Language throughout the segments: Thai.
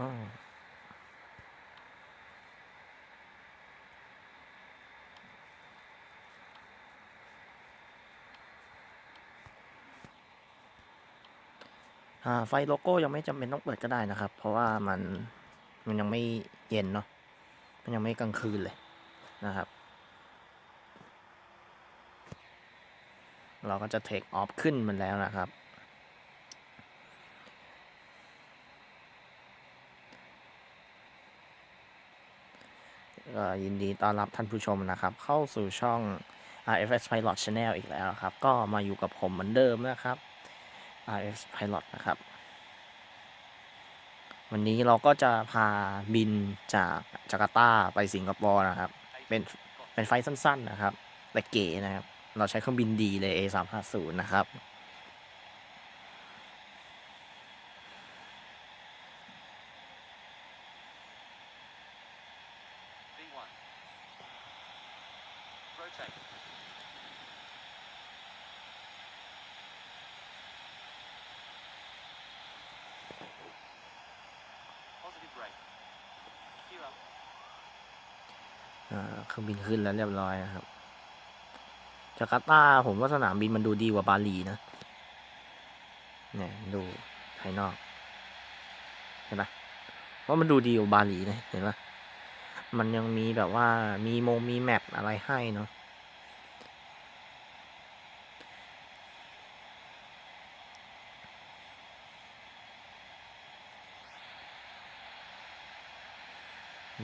ฮ่าไฟโลโก้ยังไม่จำเป็นต้องเปิดก็ได้นะครับ เพราะว่ามันมันยังไม่เย็นเนาะ มันยังไม่กลางคืนเลยนะครับ เราก็จะเทคออฟขึ้นมันแล้วนะครับ ยินดีต้อนรับท่านผู้ชมนะครับ เข้าสู่ช่อง RFS Pilot Channel อีกแล้วครับ ก็มาอยู่กับผมเหมือนเดิมนะครับ RFS Pilot นะครับ วันนี้เราก็จะพาบินจากจาการ์ตาไปสิงคโปร์นะครับ เป็นเป็นไฟสั้นๆนะครับ แต่เก๋นะครับ เราใช้เครื่องบินดีเลย A350 นะครับ เครื่องบินขึ้นแล้วเรียบร้อยนะครับ จาการ์ตาผมว่าสนามบินมันดูดีกว่าบาหลีนะ เนี่ยดูภายนอก เห็นปะว่ามันดูดีกว่าบาหลีนะ เห็นปะมันยังมีแบบว่ามีโมมีแมปอะไรให้เนาะ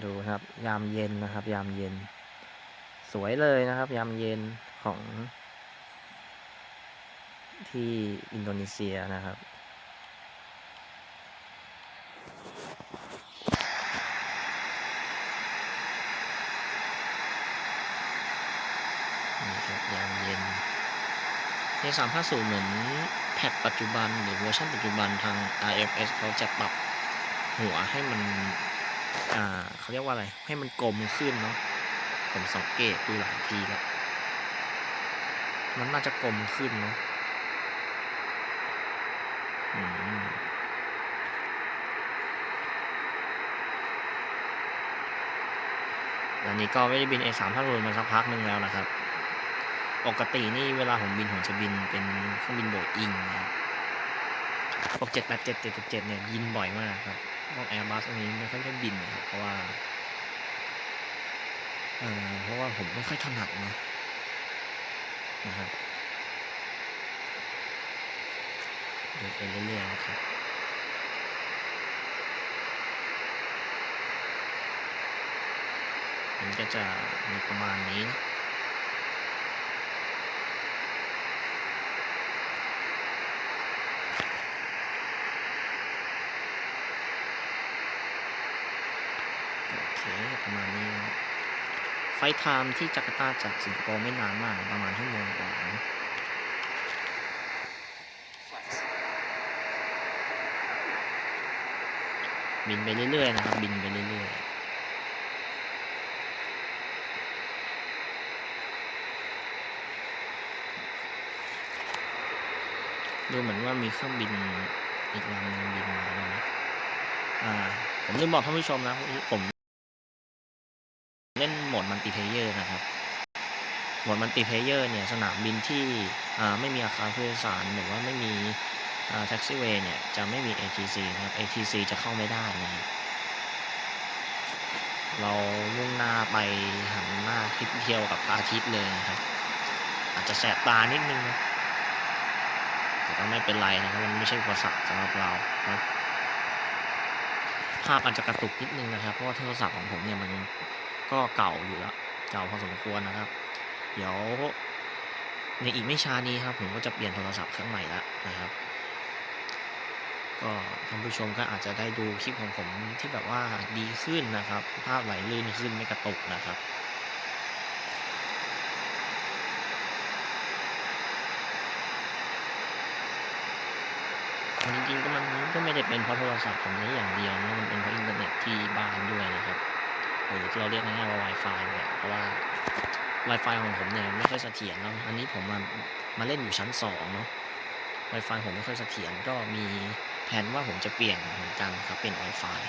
ดูครับ ยามเย็นนะครับ ยามเย็น สวยเลยนะครับ ยามเย็นของ ที่อินโดนีเซียนะครับนี่ครับยามเย็นใน350เหมือนแพทปัจจุบันหรือเวอร์ชันปัจจุบันทาง RFS เขาจะปรับหัวให้มัน อ่าเขาเรียกว่าอะไร ให้มันกลมขึ้นเนาะผมสังเกตดูหลายทีแล้ว มันน่าจะกลมขึ้นเนาะอันนี้ก็ไม่ได้บิน A3 5 0มาสักพักหนึ่งแล้วนะครับ ปกตินี่เวลาผมบินผมจะบินเป็นเครื่องบินโบอิงนะครับพวก787 777เนี่ยบินบ่อยมากครับ พวกแอร์บัสอันนี้ไม่ค่อยได้บินนะครับเพราะว่าเออเพราะว่าผมไม่ค่อยถนัดเนาะนะครับเดูไปเรื่อยๆนะครับมันก็จะมีประมาณนี้นะโอเค ประมาณนี้นะครับ ไฟล์ไทม์ที่จาการ์ตาจากสิงคโปร์ไม่นานมากประมาณชั่วโมงกว่านะบินไปเรื่อยๆนะครับ บินไปเรื่อยๆดูเหมือนว่ามีเครื่องบินอีกลำนึงบินมาแล้วนะ อ่า ผมลืมบอกท่านผู้ชมนะ ผม ติเพเยอร์นะครับ โหมดมัลติเพเยอร์เนี่ย สนามบินที่ไม่มีอาคารผู้โดยสารหรือว่าไม่มีแท็กซี่เวย์เนี่ย จะไม่มี ATC นะครับ ATC จะเข้าไม่ได้นะครับเรามุ่งหน้าไปหันหน้าทิศเที่ยวกับพระอาทิตย์เลยนะครับ อาจจะแสบตานิดนึงนะแต่ก็ไม่เป็นไรนะครับ มันไม่ใช่อุปสรรคสำหรับเรานะภาพอาจจะกระตุกนิดนึงนะครับ เพราะว่าโทรศัพท์ของผมเนี่ยมัน ก็เก่าอยู่แล้วเก่าพอสมควรนะครับ เดี๋ยว ในอีกไม่ช้านี้ครับ ผมก็จะเปลี่ยนโทรศัพท์เครื่องใหม่แล้วนะครับ ก็ท่านผู้ชมก็อาจจะได้ดูคลิปของผมที่แบบว่าดีขึ้นนะครับ ภาพไหลลื่นขึ้นไม่กระตุกนะครับจริงๆก็มันก็ไม่ได้เป็นเพราะโทรศัพท์ผมนี้อย่างเดียวนะมันเป็นเพราะอินเทอร์เน็ตที่บ้านด้วยนะครับ หรือที่เราเรียกง่ายๆว่า Wi-Fi เนี่ยเพราะว่า Wi-Fi ของผมเนี่ยไม่ค่อยเสถียรเนาะอันนี้ผมมามาเล่นอยู่ชั้นสองเนาะ Wi-Fi ผมไม่ค่อยเสถียรก็มีแผนว่าผมจะเปลี่ยนเหมือนกันครับเป็น Wi-Fi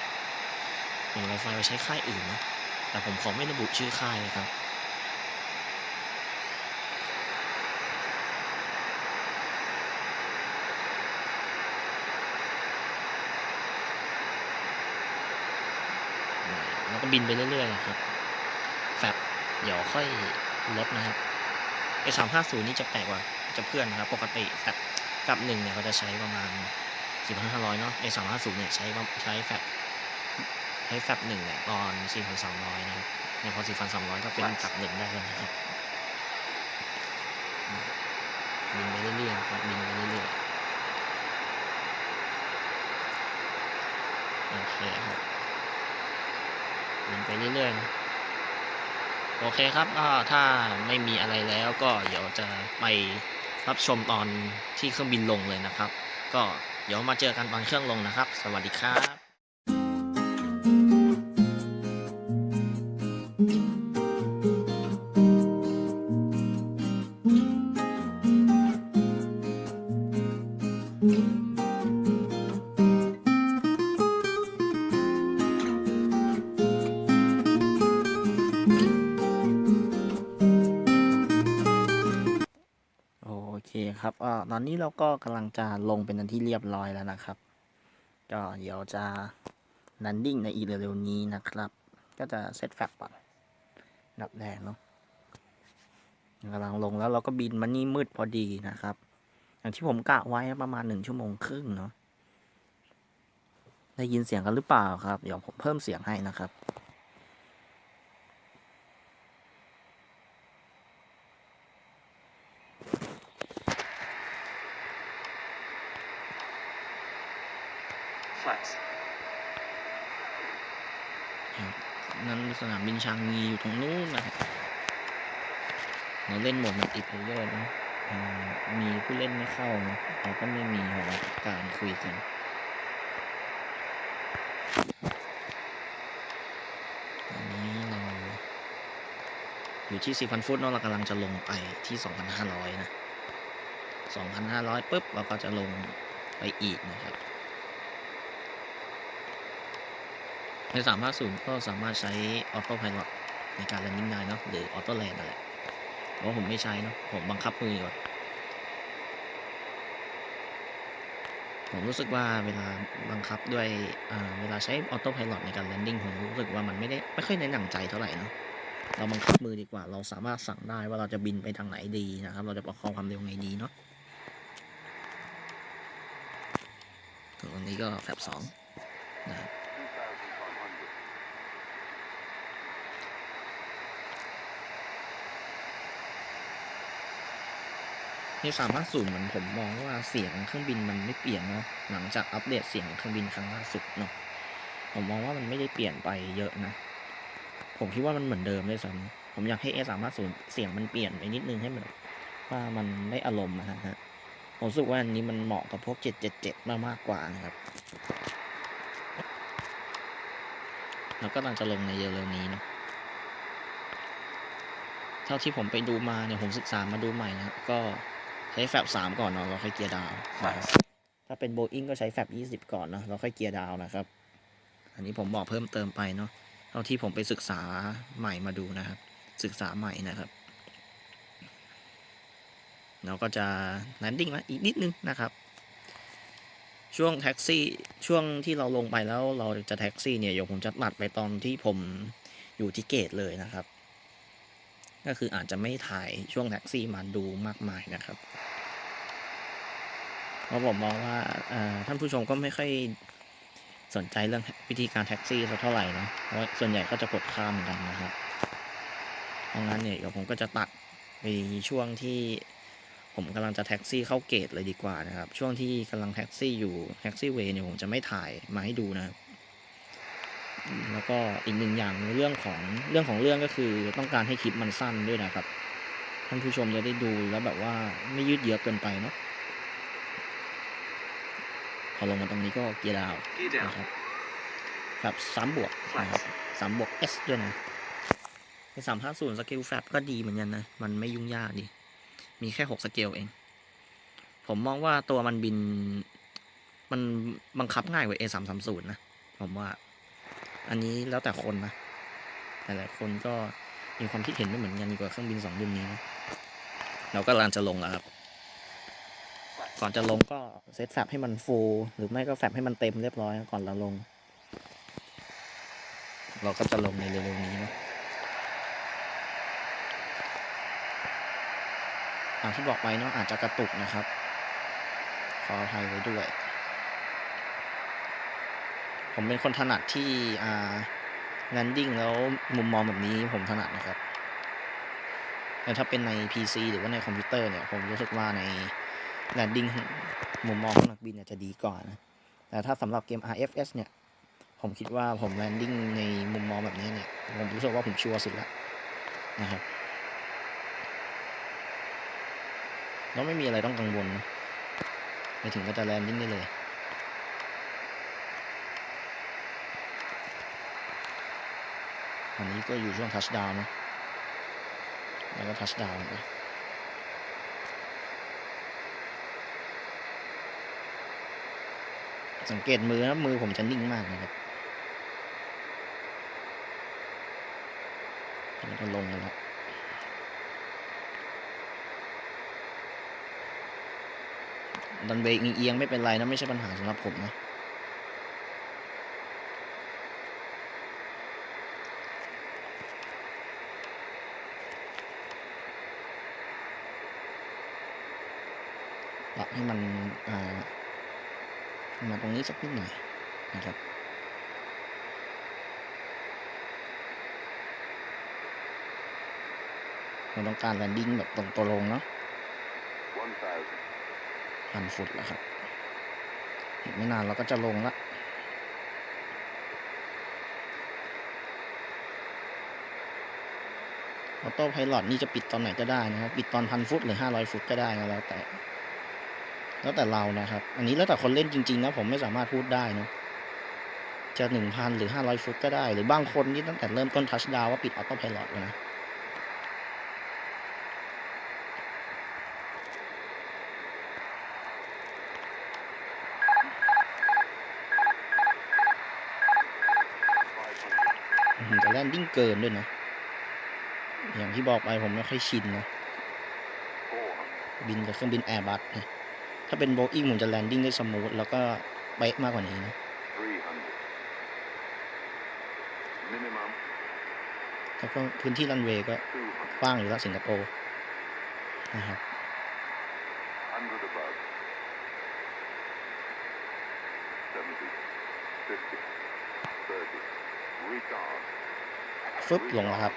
เป็น Wi-Fi ไปใช้ค่ายอื่นนะแต่ผมขอไม่ระบุชื่อค่ายนะครับ แล้วก็ บินไปเรื่อยๆครับแฟบเดี๋ยวค่อยลดนะครับไอสามห้าศูนย์นี่จะแปลกกว่าจะเพื่อนนะครับ ปกติแฟบแฟบหนึ่งเนี่ยเขาจะใช้ประมาณสี่พันห้าร้อยเนาะไอสามห้าศูนย์เนี่ยใช้ใช้แฟบใช้แฟบหนึ่งเนี่ยตอนสี่พันสองร้อยนะครับเนี่ยพอสี่พันสองร้อยก็เป็นแฟบหนึ่งได้แล้วนะครับบินไปเรื่อยๆครับบินไปเรื่อยๆโอเคครับ บินไปเรื่อยๆนะโอเคครับถ้าไม่มีอะไรแล้วก็เดี๋ยวจะไปรับชมตอนที่เครื่องบินลงเลยนะครับ ก็เดี๋ยวมาเจอกันตอนเครื่องลงนะครับ สวัสดีครับ ตอนนี้เราก็กำลังจะลงเป็นอันที่เรียบร้อยแล้วนะครับ ก็เดี๋ยวจะ landing ในอีเร็วๆนี้นะครับ ก็จะเซตแฟบก่อนอันดับแรกเนาะกำลังลงแล้วเราก็บินมานี่มืดพอดีนะครับ อย่างที่ผมกะไว้ประมาณหนึ่งชั่วโมงครึ่งเนาะได้ยินเสียงกันหรือเปล่าครับ เดี๋ยวผมเพิ่มเสียงให้นะครับ Flex. นั้นสนาม บินชางงีอยู่ตรงนู้นนะครับเราเล่นหมดมัลติเพลเยอร์นะมีผู้เล่นไม่เข้าเราก็ไม่มีหัวการคุยกันตอนนี้เราอยู่ที่ 4,000 ฟุตเนาะเรากำลังจะลงไปที่ 2,500 นะ 2,500ปุ๊บเราก็จะลงไปอีกนะครับ ใน 350 ก็สามารถใช้ออโต้พ i l o t ในการ landing ได้เนาะหรือออโต้แลนนั่นแหละเพราะผมไม่ใช้เนาะผมบังคับมือก่อนผมรู้สึกว่าเวลาบังคับด้วยเวลาใช้ออโต้พ i l o t ในการ landing ผมรู้สึกว่ามันไม่ได้ไม่ค่อยในหนังใจเท่าไหร่เนาะเราบังคับมือดีกว่า เราสามารถสั่งได้ว่าเราจะบินไปทางไหนดีนะครับ เราจะประคองความเร็วไงดีเนาะตรงนี้ก็แฟบสองนะครับ สามารถศูนย์มันผมมองว่าเสียงเครื่องบินมันไม่เปลี่ยนเนาะหลังจากอัปเดตเสียงเครื่องบินครั้งล่าสุดเนาะผมมองว่ามันไม่ได้เปลี่ยนไปเยอะนะ ผมคิดว่ามันเหมือนเดิมเลยซ้ำผมอยากให้ A สามารถศูนย์เสียงมันเปลี่ยนไปนิดนึงให้มันว่ามันได้อารมณ์นะฮะผมรู้สึกว่าอันนี้มันเหมาะกับพวก777มากมากกว่านะครับแล้วก็กำลังจะลงในเร็วๆนี้เนาะเท่าที่ผมไปดูมาเนี่ยผมศึกษามาดูใหม่นะก็ ช้แฟบสามก่อนเนาะเราค่อยเกียร์ดาวน์นะครับถ้าเป็นโบอิงก็ใช้แฟบยี่สิบก่อนเนาะเราค่อยเกียร์ดาวน์นะครับ อันนี้ผมบอกเพิ่มเติมไปเนาะเท่าที่ผมไปศึกษาใหม่มาดูนะครับ ศึกษาใหม่นะครับ เราก็จะ landing แล้วอีกนิดนึงนะครับ ช่วงแท็กซี่ช่วงที่เราลงไปแล้วเราจะแท็กซี่เนี่ยเดี๋ยวผมจะตัดไปตอนที่ผมอยู่ที่เกตเลยนะครับ ก็คืออาจจะไม่ถ่ายช่วงแท็กซี่มาดูมากมายนะครับเพราะผมมองว่าท่านผู้ชมก็ไม่ค่อยสนใจเรื่องวิธีการแท็กซี่สักเท่าไหร่นะเพราะส่วนใหญ่ก็จะกดข้ามกันนะครับเพราะงั้นเนี่ยเดี๋ยวผมก็จะตัดไปช่วงที่ผมกำลังจะแท็กซี่เข้าเกตเลยดีกว่านะครับ ช่วงที่กำลังแท็กซี่อยู่แท็กซี่เวย์เนี่ยผมจะไม่ถ่ายมาให้ดูนะครับ แล้วก็อีกหนึ่งอย่างเรื่องของเรื่องของเรื่องก็คือต้องการให้คลิปมันสั้นด้วยนะครับ ท่านผู้ชมจะได้ดูแล้วแบบว่าไม่ยืดเยื้อเกินไปเนาะพอลงมาตรงนี้ก็เกียร์ดาวน์ Gear down. นะครับแบบสามบวกนะครับสามบวก S ด้วยนะในสามห้าศูนย์สเกลแฟบก็ดีเหมือนกันนะ มันไม่ยุ่งยากดี มีแค่หกสเกลเอง ผมมองว่าตัวมันบิน มันบังคับง่ายกว่า A สามสามศูนย์นะ ผมว่า อันนี้แล้วแต่คนนะแต่หลายคนก็มีความคิดเห็นไม่เหมือนกันเกี่ยวกับเครื่องบินสองรุ่นนี้นะเราก็กำลังจะลงแล้วครับ ก่อนจะลงก็เซตแฟบให้มันฟูหรือไม่ก็แฟบให้มันเต็มเรียบร้อยก่อนเราลง เราก็จะลงในเร็วๆนี้นะอย่างที่บอกไปเนาะอาจจะกระตุกนะครับ ขออภัยไว้ด้วย ผมเป็นคนถนัดที่อ่าแลนดิ้งแล้วมุมมองแบบนี้ผมถนัดนะครับแต่ถ้าเป็นใน PC หรือว่าในคอมพิวเตอร์เนี่ย ผมรู้สึกว่าในแลนดิ้งมุมมองของนักบินเนี่ยจะดีกว่านะ แต่ถ้าสำหรับเกม RFS เนี่ย ผมคิดว่าผมแลนดิ้งในมุมมองแบบนี้เนี่ย ผมรู้สึกว่าผมชัวร์สุดล้วนะครับแล้วไม่มีอะไรต้องกังวลนะไปถึงก็จะแลนดิ้งได้เลย อันนี้ก็อยู่ช่วงทัชดาวนะแล้วก็ทัชดาวน์ไปสังเกตมือนะมือผมจะนิ่งมากนะครับเราจะลงกันแล้วดันเบรกเอียงไม่เป็นไรนะ ไม่ใช่ปัญหาสำหรับผมนะ ให้มันมาตรงนี้สักนิดหน่อยนะครับเราต้องการแลนดิ้งแบบตรงตัวลงเนาะ 1,000. พันฟุตแล้วครับอีกไม่นานเราก็จะลงละออโต้ไพลอตนี่จะปิดตอนไหนก็ได้นะครับ ปิดตอนพันฟุตหรือห้าร้อยฟุตก็ได้แล้วแต่ แล้วแต่เรานะครับ อันนี้แล้วแต่คนเล่นจริงๆนะผมไม่สามารถพูดได้เนอะจะหนึ่งพันหรือห้าร้อยฟุตก็ได้ หรือบางคนนี่ตั้งแต่เริ่มต้นทัชดาวว่าปิดออโต้ไพลอตเลยนะ 500. อื้อหือแต่แลนดิ้งเกินด้วยนะ อย่างที่บอกไปผมไม่ค่อยชินนะ 400. บินกับเครื่องบินแอร์บัสนะ ถ้าเป็นโบอิงผมจะแลนดิ้งได้สมูทแล้วก็เป๊ะมากกว่านี้นะ 300. Minimum แล้วก็พื้นที่รันเวย์ก็ 200. กว้างอยู่แล้วสิงคโปร์นะครับ100 above. 70. 50. 30. Retard. ฟึบลงแล้วครับ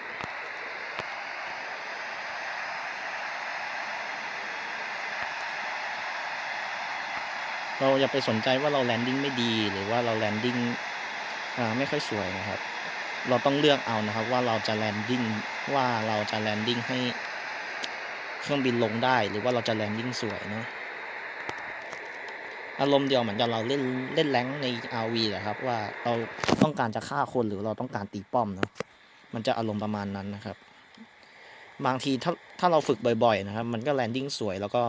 เราอย่าไปสนใจว่าเราแลนดิ้งไม่ดี หรือว่าเราแลนดิ้งไม่ค่อยสวยนะครับ เราต้องเลือกเอานะครับว่าเราจะแลนดิ้งว่าเราจะแลนดิ้งให้เครื่องบินลงได้ หรือว่าเราจะแลนดิ้งสวยเนาะอารมณ์เดียวเหมือนกับเราเล่นเล่นแรงใน RV แหละครับ ว่าเราต้องการจะฆ่าคนหรือเราต้องการตีป้อมเนาะมันจะอารมณ์ประมาณนั้นนะครับ บางทีถ้าถ้าเราฝึกบ่อย ๆ นะครับ มันก็แลนดิ้งสวยแล้วก็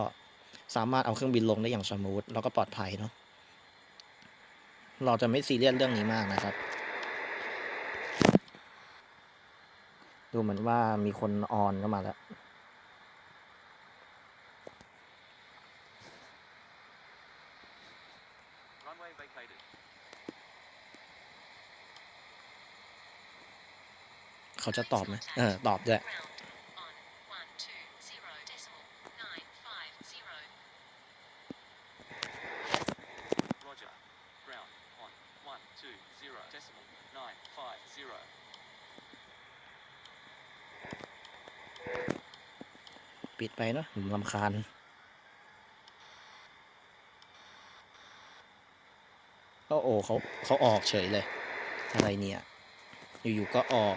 สามารถเอาเครื่องบินลงได้อย่างสมูทแล้วก็ปลอดภัยเนาะเราจะไม่ซีเรียสเรื่องนี้มากนะครับ ดูเหมือนว่ามีคนออนเข้ามาแล้ว Runway vacated. เขาจะตอบไหมเออ ตอบด้วย Roger. Ground on 120 decimal 950. ปิดไปเนาะผมลำคาญก็โอ้เขาเขาออกเฉยเลย อะไรเนี่ย อยู่ๆก็ออก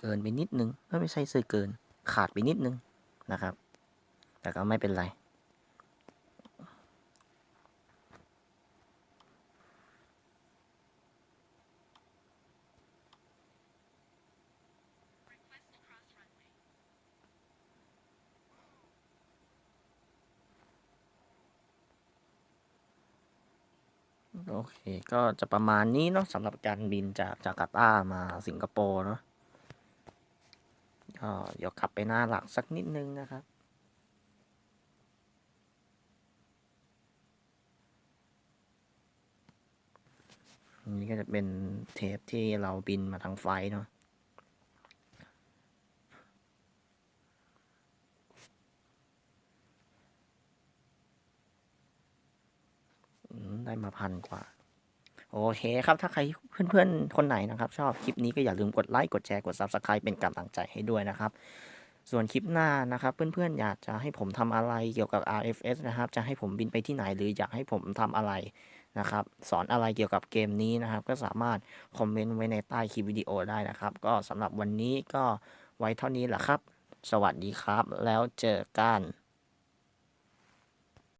เกินไปนิดนึงไม่ใช่ซื้อเกิน ขาดไปนิดนึงนะครับ แต่ก็ไม่เป็นไร โอเค ก็จะประมาณนี้เนาะสำหรับการบินจากจาการ์ตามาสิงคโปร์เนาะก็เดี๋ยวขับไปหน้าหลักสักนิดนึงนะครับนี่ก็จะเป็นเทปที่เราบินมาทางไฟเนาะอืม ได้มาพันกว่า โอเคครับ ถ้าใครเพื่อนๆ คนไหนนะครับ ชอบคลิปนี้ก็อย่าลืมกดไลค์กดแชร์กด Subscribe เป็นกำลังใจให้ด้วยนะครับ ส่วนคลิปหน้านะครับ เพื่อนๆ อยากจะให้ผมทำอะไรเกี่ยวกับ RFS นะครับ จะให้ผมบินไปที่ไหนหรืออยากให้ผมทำอะไรนะครับ สอนอะไรเกี่ยวกับเกมนี้นะครับ ก็สามารถคอมเมนต์ไว้ในใต้คลิปวิดีโอได้นะครับ ก็สำหรับวันนี้ก็ไว้เท่านี้แหละครับ สวัสดีครับ แล้วเจอกัน